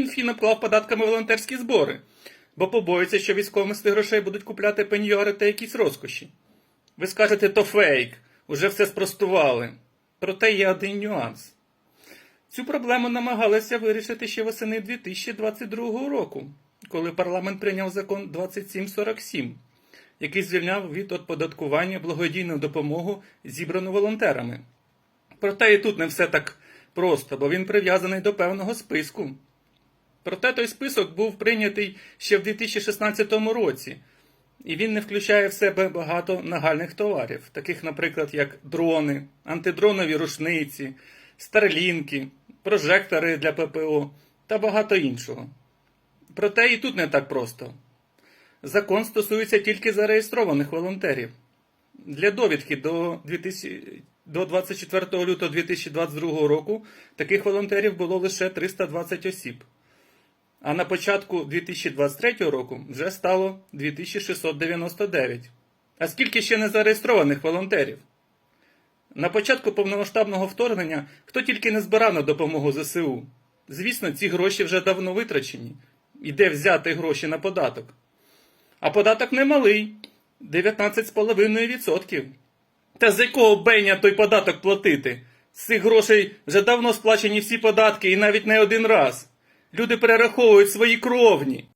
Мінфін обклав податками волонтерські збори, бо побоюється, що тих грошей будуть купляти пеньйори та якісь розкоші. Ви скажете, то фейк, уже все спростували. Проте є один нюанс. Цю проблему намагалися вирішити ще восени 2022 року, коли парламент прийняв закон 2747, який звільняв від оподаткування благодійну допомогу, зібрану волонтерами. Проте і тут не все так просто, бо він прив'язаний до певного списку. Проте той список був прийнятий ще в 2016 році, і він не включає в себе багато нагальних товарів, таких, наприклад, як дрони, антидронові рушниці, старлінки, прожектори для ППО та багато іншого. Проте і тут не так просто. Закон стосується тільки зареєстрованих волонтерів. Для довідки до 2000 до 24 лютого 2022 року таких волонтерів було лише 320 осіб. А на початку 2023 року вже стало 2699. А скільки ще не зареєстрованих волонтерів? На початку повномасштабного вторгнення хто тільки не збирав на допомогу ЗСУ. Звісно, ці гроші вже давно витрачені. І де взяти гроші на податок? А податок немалий 19,5%. Та з якого беня той податок платити? З цих грошей вже давно сплачені всі податки і навіть не один раз. Люди перераховують свої кровні.